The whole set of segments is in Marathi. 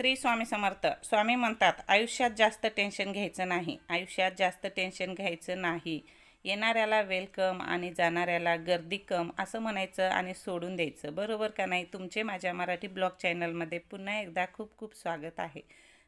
स्त्री स्वामी समर्थ. स्वामी म्हणतात आयुष्यात जास्त टेन्शन घ्यायचं नाही. आयुष्यात जास्त टेन्शन घ्यायचं नाही. येणाऱ्याला वेलकम आणि जाणाऱ्याला गर्दी कम असं म्हणायचं आणि सोडून द्यायचं. बरोबर का नाही? तुमचे माझ्या मराठी ब्लॉग चॅनलमध्ये पुन्हा एकदा खूप खूप स्वागत आहे.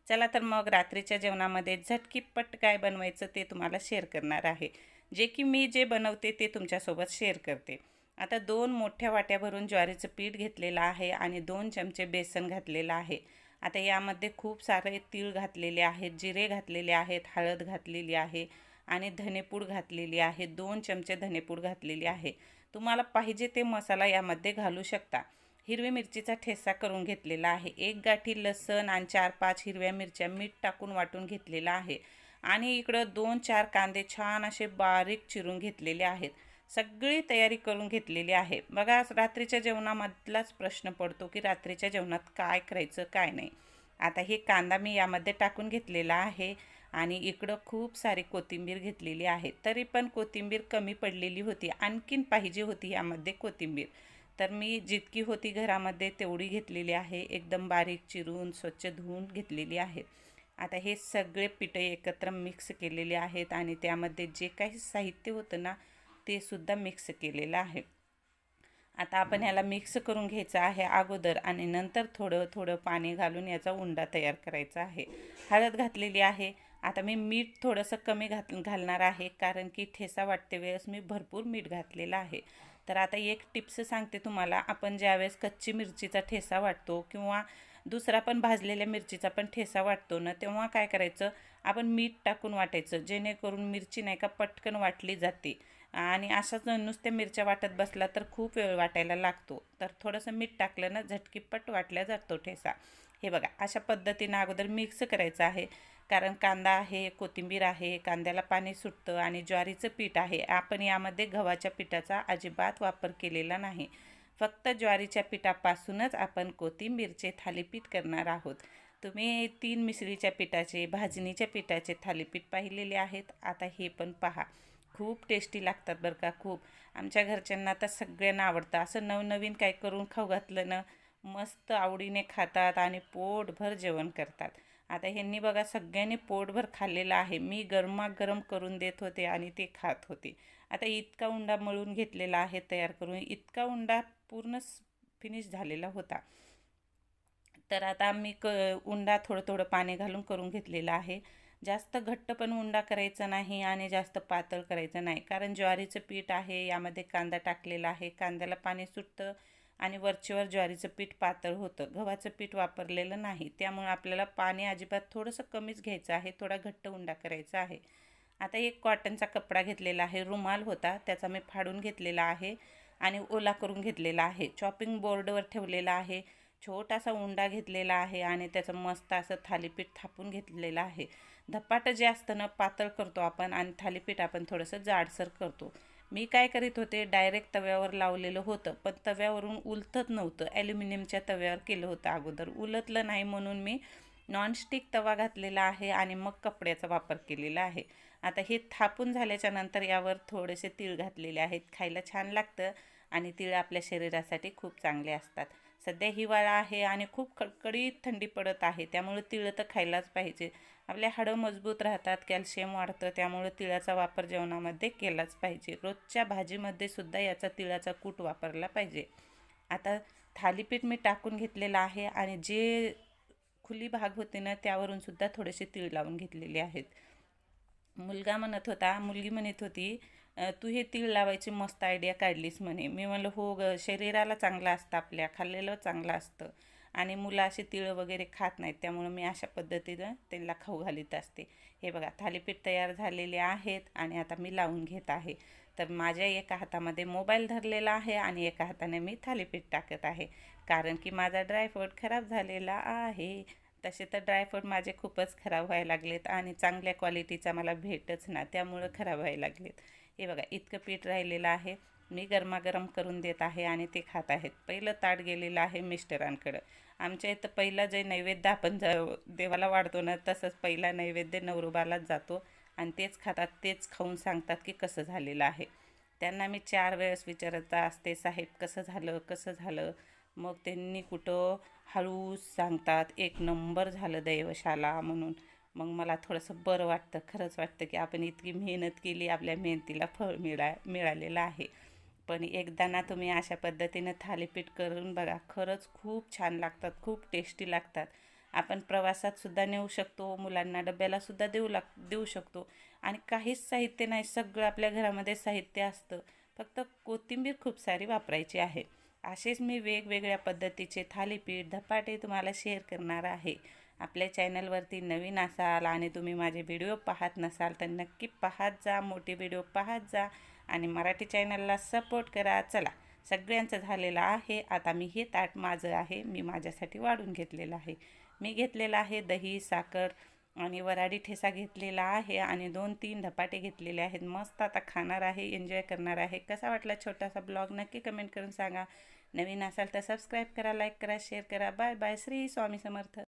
चला तर मग रात्रीच्या जेवणामध्ये झटकीपट काय बनवायचं ते तुम्हाला शेअर करणार आहे. जे की मी जे बनवते ते तुमच्यासोबत शेअर करते. आता दोन मोठ्या वाट्या भरून ज्वारीचं पीठ घेतलेलं आहे आणि दोन चमचे बेसन घातलेलं आहे. आता यामध्ये खूप सारे तीळ घातलेले आहेत जिरे घातलेले आहेत हळद घातलेली आहे आणि धनेपूड घातलेली आहे. दोन चमचे धनेपूड घातलेली आहे. तुम्हाला पाहिजे ते मसाला यामध्ये घालू शकता. हिरवी मिरचीचा ठेसा करून घेतलेला आहे. एक गाठी लसण आणि चार पाच हिरव्या मिरच्या मीठ टाकून वाटून घेतलेला आहे. आणि इकडं दोन चार कांदे छान असे बारीक चिरून घेतलेले आहेत. सगळी तयारी करून घेतलेली आहे. बघा रात्रीच्या जेवणामधलाच प्रश्न पडतो की रात्रीच्या जेवणात काय करायचं काय नाही. आता हे कांदा मी यामध्ये टाकून घेतलेला आहे आणि इकडं खूप सारी कोथिंबीर घेतलेली आहे. तरी पण कोथिंबीर कमी पडलेली होती. आणखीन पाहिजे होती यामध्ये कोथिंबीर. तर मी जितकी होती घरामध्ये तेवढी घेतलेली आहे. एकदम बारीक चिरून स्वच्छ धुवून घेतलेली आहे. आता हे सगळे पिठं एकत्र मिक्स केलेले आहेत आणि त्यामध्ये जे काही साहित्य होतं ना ते सुद्धा मिक्स केलेलं आहे. आता आपण ह्याला मिक्स करून घ्यायचं आहे अगोदर आणि नंतर थोडं थोडं पाणी घालून याचा उंडा तयार करायचा आहे. हळद घातलेली आहे. आता मी मीठ थोडंसं कमी घात घालणार आहे कारण की ठेसा वाटते वेळेस मी भरपूर मीठ घातलेलं आहे. तर आता एक टिप्स सांगते तुम्हाला. आपण ज्यावेळेस कच्ची मिरचीचा ठेसा वाटतो किंवा दुसरा पण भाजलेल्या मिरचीचा पण ठेसा वाटतो ना तेव्हा काय करायचं? आपण मीठ टाकून वाटायचं. जेणेकरून मिरची नाही का पटकन वाटली जाते. आणि असाच नुसत्या मिरच्या वाटत बसला तर खूप वेळ वाटायला लागतो. तर थोडंसं मीठ टाकलं ना झटकीपट वाटल्या जातो ठेसा हे बघा अशा पद्धतीनं अगोदर मिक्स करायचं आहे. कारण कांदा आहे कोथिंबीर आहे कांद्याला पाणी सुटतं आणि ज्वारीचं पीठ आहे. आपण यामध्ये गव्हाच्या पिठाचा अजिबात वापर केलेला नाही. फक्त ज्वारीच्या पिठापासूनच आपण कोथिंबीरचे थालीपीठ करणार आहोत. तुम्ही तीन मिसळीच्या पिठाचे भाजणीच्या पिठाचे थालीपीठ पाहिलेले आहेत. आता हे पण पहा. खूप टेस्टी लागतात बरं का खूप. आमच्या घरच्यांना तर सगळ्यांना आवडतं. असं नवनवीन काय करून खाऊ घातलं ना मस्त आवडीने खातात आणि पोटभर जेवण करतात. आता ह्यांनी बघा सगळ्यांनी पोटभर खाल्लेलं आहे. मी गरमागरम करून देत होते आणि ते खात होते. आता इतका उंडा मळून घेतलेला आहे तयार करून. इतका उंडा पूर्ण फिनिश झालेला होता. तर आता मी क उंडा थोडं थोडं पाणी घालून करून घेतलेला आहे. जास्त घट्ट पण उंडा करायचा नाही आणि जास्त पातळ करायचं नाही. कारण ज्वारीचं पीठ आहे यामध्ये कांदा टाकलेला आहे. कांद्याला पाणी सुटतं आणि वरचेवर ज्वारीचं पीठ पातळ होतं. गव्हाचं पीठ वापरलेलं नाही. त्यामुळे आपल्याला पाणी अजिबात थोडंसं कमीच घ्यायचं आहे. थोडा घट्ट उंडा करायचा आहे. आता एक कॉटनचा कपडा घेतलेला आहे. रुमाल होता. त्याचा मी फाडून घेतलेला आहे आणि ओला करून घेतलेला आहे. चॉपिंग बोर्डवर ठेवलेला आहे. छोटासा उंडा घेतलेला आहे आणि त्याचं मस्त असं थालीपीठ थापून घेतलेलं आहे. धपाटं जे असतं ना पातळ करतो आपण आणि थालीपीठ आपण थोडंसं जाडसर करतो. मी काय करीत होते डायरेक्ट तव्यावर लावलेलं होतं पण तव्यावरून उलतत नव्हतं. ॲल्युमिनियमच्या तव्यावर केलं होतं अगोदर. उलतलं नाही म्हणून मी नॉनस्टिक तवा घातलेला आहे आणि मग कपड्याचा वापर केलेला आहे. आता हे थापून झाल्याच्यानंतर यावर थोडेसे तीळ घातलेले आहेत. खायला छान लागतं आणि तीळ आपल्या शरीरासाठी खूप चांगले असतात. सध्या हिवाळा आहे आणि खूप कडकडीत थंडी पडत आहे त्यामुळे तिळं तर खायलाच पाहिजे. आपले हाडं मजबूत राहतात कॅल्शियम वाढतं त्यामुळे तिळाचा वापर जेवणामध्ये केलाच पाहिजे. रोजच्या भाजीमध्ये सुद्धा याचा तिळाचा कूट वापरला पाहिजे. आता थालीपीठ मी टाकून घेतलेलं आहे आणि जे खुली भाग होते ना त्यावरून सुद्धा थोडेसे तीळ लावून घेतलेले आहेत. मुलगा म्हणत होता मुलगी म्हणत होती तू हे तीळ लावायची मस्त आयडिया काढलीस म्हणे. मी म्हणलं हो ग शरीराला चांगलं असतं आपल्या खाल्लेलं चांगलं असतं आणि मुलं असे तिळं वगैरे खात नाहीत त्यामुळं मी अशा पद्धतीनं त्यांना खाऊ घालीत असते. हे बघा थालीपीठ तयार झालेले आहेत आणि आता मी लावून घेत आहे. तर माझ्या एका हातामध्ये मोबाईल धरलेला आहे आणि एका हाताने मी थालीपीठ टाकत आहे. कारण की माझा ड्रायफ्रूट खराब झालेला आहे. तसे तर ड्रायफ्रूट माझे खूपच खराब व्हायला लागलेत आणि चांगल्या क्वालिटीचा मला भेटच ना त्यामुळं खराब व्हायला लागलेत. हे बघा इतकं पीठ राहिलेलं आहे. मी गरमागरम करून देत आहे आणि ते खात आहेत. पहिलं ताट गेलेलं आहे मिस्टरांकडं. आमच्या इथं पहिला जे नैवेद्य आपण ज देवाला वाढतो ना तसंच पहिला नैवेद्य नवरुबालाच जातो. आणि तेच खातात तेच खाऊन सांगतात की कसं झालेलं आहे. त्यांना मी चार वेळेस विचारत असते साहेब कसं झालं कसं झालं? मग त्यांनी कुठं हळूच सांगतात एक नंबर झालं दैवशाला म्हणून. मग मला थोडंसं बरं वाटतं खरंच वाटतं की आपण इतकी मेहनत केली आपल्या मेहनतीला फळ मिळा मिळालेलं आहे. पण एकदा ना तुम्ही अशा पद्धतीनं थालीपीठ करून बघा खरंच खूप छान लागतात खूप टेस्टी लागतात. आपण प्रवासातसुद्धा नेऊ शकतो मुलांना डब्यालासुद्धा देऊ लाग देऊ शकतो. आणि काहीच साहित्य नाही सगळं आपल्या घरामध्ये साहित्य असतं. फक्त कोथिंबीर खूप सारी वापरायची आहे. असेच मी वेगवेगळ्या पद्धतीचे थालीपीठ धपाटे तुम्हाला शेअर करणार आहे. आपल्या चॅनलवरती नवीन असाल आणि तुम्ही माझे व्हिडिओ पाहत नसाल तर नक्की पाहत जा मोठे व्हिडिओ पाहत जा आणि मराठी चॅनलला सपोर्ट करा. चला सगळ्यांचं झालेलं आहे. आता मी हे ताट माझं आहे. मी माझ्यासाठी वाढून घेतलेलं आहे. मी घेतलेलं आहे दही साखर आणि वराडी ठेसा घेतलेला आहे आणि दोन तीन धपाटे घेतलेले आहेत. मस्त आता खाणार आहे एन्जॉय करणार आहे. कसा वाटला छोटासा ब्लॉग नक्की कमेंट करून सांगा. नवीन असाल तर सबस्क्राईब करा लाईक करा शेअर करा. Bye bye Shri Swami Samarth.